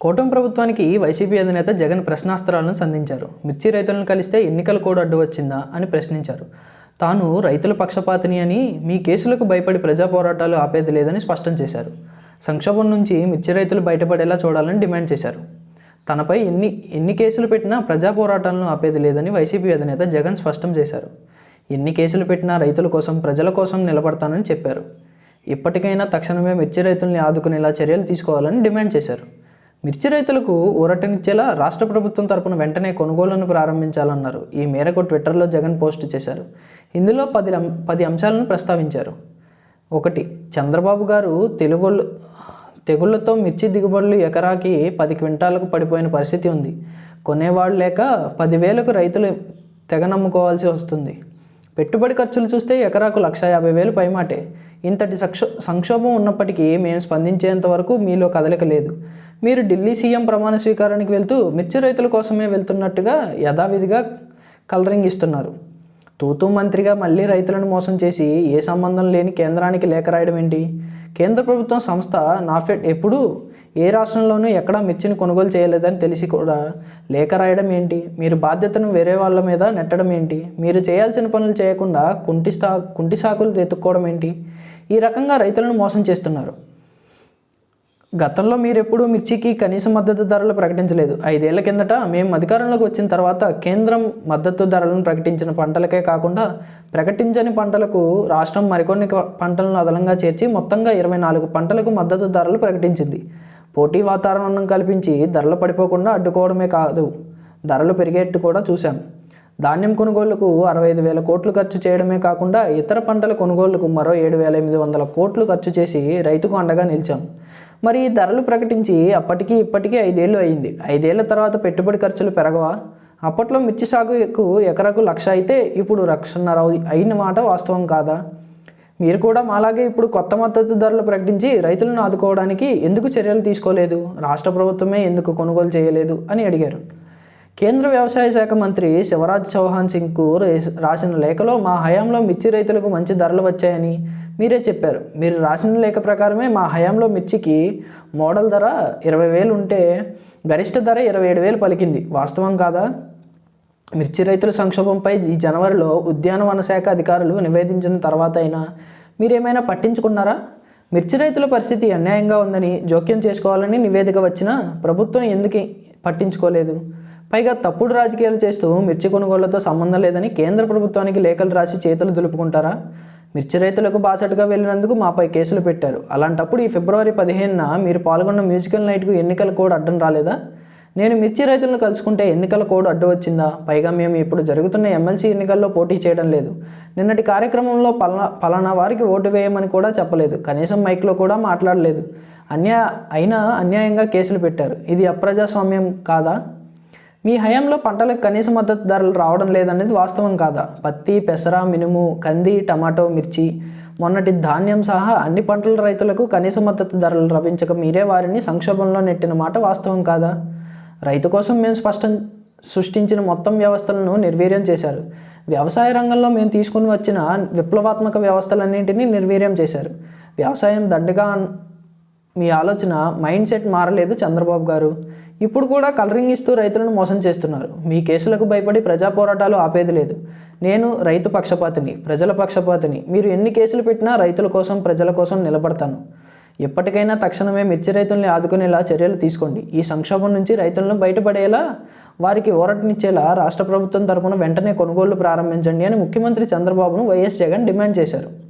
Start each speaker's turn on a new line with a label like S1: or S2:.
S1: కూటమి ప్రభుత్వానికి వైసీపీ అధినేత జగన్ ప్రశ్నాస్త్రాలను సంధించారు. మిర్చి రైతులను కలిస్తే ఎన్నికల కోడ్ అడ్డు వచ్చిందా అని ప్రశ్నించారు. తాను రైతుల పక్షపాతిని అని మీ కేసులకు భయపడి ప్రజా పోరాటాలు ఆపేది లేదని స్పష్టం చేశారు. సంక్షోభం నుంచి మిర్చి రైతులు బయటపడేలా చూడాలని డిమాండ్ చేశారు. తనపై ఎన్ని ఎన్ని కేసులు పెట్టినా ప్రజా పోరాటాలను ఆపేది లేదని వైసీపీ అధినేత జగన్ స్పష్టం చేశారు. ఎన్ని కేసులు పెట్టినా రైతుల కోసం ప్రజల కోసం నిలబడతానని చెప్పారు. ఇప్పటికైనా తక్షణమే మిర్చి రైతుల్ని ఆదుకునేలా చర్యలు తీసుకోవాలని డిమాండ్ చేశారు. మిర్చి రైతులకు ఊరటనిచ్చేలా రాష్ట్ర ప్రభుత్వం తరపున వెంటనే కొనుగోళ్ళను ప్రారంభించాలన్నారు. ఈ మేరకు ట్విట్టర్లో జగన్ పోస్ట్ చేశారు. ఇందులో పది పది అంశాలను ప్రస్తావించారు. ఒకటి చంద్రబాబు గారు తెలుగోళ్ళు తెగుళ్ళతో మిర్చి దిగుబడులు ఎకరాకి పది క్వింటాలకు పడిపోయిన పరిస్థితి ఉంది. కొనేవాళ్ళు లేక పదివేలకు రైతులు తెగ నమ్ముకోవాల్సి వస్తుంది. పెట్టుబడి ఖర్చులు చూస్తే ఎకరాకు లక్ష యాభై వేలు పైమాటే. ఇంతటి సక్షో సంక్షోభం ఉన్నప్పటికీ మేము స్పందించేంత వరకు మీలో కదలిక లేదు. మీరు ఢిల్లీ సీఎం ప్రమాణ స్వీకారానికి వెళ్తూ మిర్చి రైతుల కోసమే వెళ్తున్నట్టుగా యథావిధిగా కలరింగ్ ఇస్తున్నారు. తూతూ మంత్రిగా మళ్ళీ రైతులను మోసం చేసి ఏ సంబంధం లేని కేంద్రానికి లేఖ రాయడం ఏంటి? కేంద్ర ప్రభుత్వం సంస్థ నాఫెడ్ ఎప్పుడూ ఏ రాష్ట్రంలోనూ ఎక్కడా మిర్చిని కొనుగోలు చేయలేదని తెలిసి కూడా లేఖ రాయడం ఏంటి? మీరు బాధ్యతను వేరే వాళ్ళ మీద నెట్టడం ఏంటి? మీరు చేయాల్సిన పనులు చేయకుండా కుంటి సా కుంటి సాకులు ఎత్తుక్కోవడం ఏంటి? ఈ రకంగా రైతులను మోసం చేస్తున్నారు. గతంలో మీరు ఎప్పుడూ మిర్చికి కనీస మద్దతు ధరలు ప్రకటించలేదు. ఐదేళ్ళ కిందట మేము అధికారంలోకి వచ్చిన తర్వాత కేంద్రం మద్దతు ధరలను ప్రకటించిన పంటలకే కాకుండా ప్రకటించని పంటలకు రాష్ట్రం మరికొన్ని పంటలను అదనంగా చేర్చి మొత్తంగా ఇరవై నాలుగు పంటలకు మద్దతు ధరలు ప్రకటించింది. పోటీ వాతావరణం కల్పించి ధరలు పడిపోకుండా అడ్డుకోవడమే కాదు ధరలు పెరిగేట్టు కూడా చూశాం. ధాన్యం కొనుగోళ్ళకు అరవై ఐదు వేల కోట్లు ఖర్చు చేయడమే కాకుండా ఇతర పంటల కొనుగోళ్ళకు మరో ఏడు వేల ఎనిమిది వందల కోట్లు ఖర్చు చేసి రైతుకు అండగా నిలిచాం. మరి ఈ ధరలు ప్రకటించి అప్పటికీ ఇప్పటికీ ఐదేళ్ళు అయింది. ఐదేళ్ళ తర్వాత పెట్టుబడి ఖర్చులు పెరగవా? అప్పట్లో మిర్చి సాగుకు ఎకరకు లక్ష అయితే ఇప్పుడు లక్షన్నర అయిన మాట వాస్తవం కాదా? మీరు కూడా మాలాగే ఇప్పుడు కొత్త మద్దతు ధరలు ప్రకటించి రైతులను ఆదుకోవడానికి ఎందుకు చర్యలు తీసుకోలేదు? రాష్ట్ర ప్రభుత్వమే ఎందుకు కొనుగోలు చేయలేదు అని అడిగారు. కేంద్ర వ్యవసాయ శాఖ మంత్రి శివరాజ్ చౌహాన్ సింగ్కు రాసిన లేఖలో మా హయాంలో మిర్చి రైతులకు మంచి ధరలు వచ్చాయని మీరే చెప్పారు. మీరు రాసిన లేఖ ప్రకారమే మా హయాంలో మిర్చికి మోడల్ ధర ఇరవై వేలు ఉంటే గరిష్ట ధర ఇరవై ఏడు వేలు పలికింది. వాస్తవం కాదా? మిర్చి రైతుల సంక్షోభంపై ఈ జనవరిలో ఉద్యానవన శాఖ అధికారులు నివేదించిన తర్వాత అయినా మీరేమైనా పట్టించుకున్నారా? మిర్చి రైతుల పరిస్థితి అన్యాయంగా ఉందని జోక్యం చేసుకోవాలని నివేదిక వచ్చినా ప్రభుత్వం ఎందుకు పట్టించుకోలేదు? పైగా తప్పుడు రాజకీయాలు చేస్తూ మిర్చి కొనుగోళ్ళతో సంబంధం లేదని కేంద్ర ప్రభుత్వానికి లేఖలు రాసి చేతులు దులుపుకుంటారా? మిర్చి రైతులకు బాసటగా వెళ్ళినందుకు మాపై కేసులు పెట్టారు. అలాంటప్పుడు ఈ ఫిబ్రవరి పదిహేనున మీరు పాల్గొన్న మ్యూజికల్ నైట్కు ఎన్నికల కోడ్ అడ్డం రాలేదా? నేను మిర్చి రైతులను కలుసుకుంటే ఎన్నికల కోడ్ అడ్డు వచ్చిందా? పైగా మేము ఇప్పుడు జరుగుతున్న ఎమ్మెల్సీ ఎన్నికల్లో పోటీ చేయడం లేదు. నిన్నటి కార్యక్రమంలో పలానా పలానా వారికి ఓటు వేయమని కూడా చెప్పలేదు. కనీసం మైక్లో కూడా మాట్లాడలేదు. అన్యా అయినా అన్యాయంగా కేసులు పెట్టారు. ఇది అప్రజాస్వామ్యం కాదా? మీ హయాంలో పంటలకు కనీస మద్దతు ధరలు రావడం లేదనేది వాస్తవం కాదా? పత్తి పెసర మినుము కంది టమాటో మిర్చి మొన్నటి ధాన్యం సహా అన్ని పంటల రైతులకు కనీస మద్దతు ధరలు లభించక మీరే వారిని సంక్షోభంలో నెట్టిన మాట వాస్తవం కాదా? రైతు కోసం మేము స్పష్టం సృష్టించిన మొత్తం వ్యవస్థలను నిర్వీర్యం చేశారు. వ్యవసాయ రంగంలో మేము తీసుకుని వచ్చిన విప్లవాత్మక వ్యవస్థలన్నింటినీ నిర్వీర్యం చేశారు. వ్యవసాయం దండగా మీ ఆలోచన మైండ్ సెట్ మారలేదు చంద్రబాబు గారు. ఇప్పుడు కూడా కలరింగ్ ఇస్తూ రైతులను మోసం చేస్తున్నారు. మీ కేసులకు భయపడి ప్రజా పోరాటాలు ఆపేది లేదు. నేను రైతు పక్షపాతిని ప్రజల పక్షపాతిని. మీరు ఎన్ని కేసులు పెట్టినా రైతుల కోసం ప్రజల కోసం నిలబడతాను. ఎప్పటికైనా తక్షణమే మిర్చి రైతుల్ని ఆదుకునేలా చర్యలు తీసుకోండి. ఈ సంక్షోభం నుంచి రైతులను బయటపడేలా వారికి ఊరటనిచ్చేలా రాష్ట్ర ప్రభుత్వం తరపున వెంటనే కొనుగోళ్ళు ప్రారంభించండి అని ముఖ్యమంత్రి చంద్రబాబును వైఎస్ జగన్ డిమాండ్ చేశారు.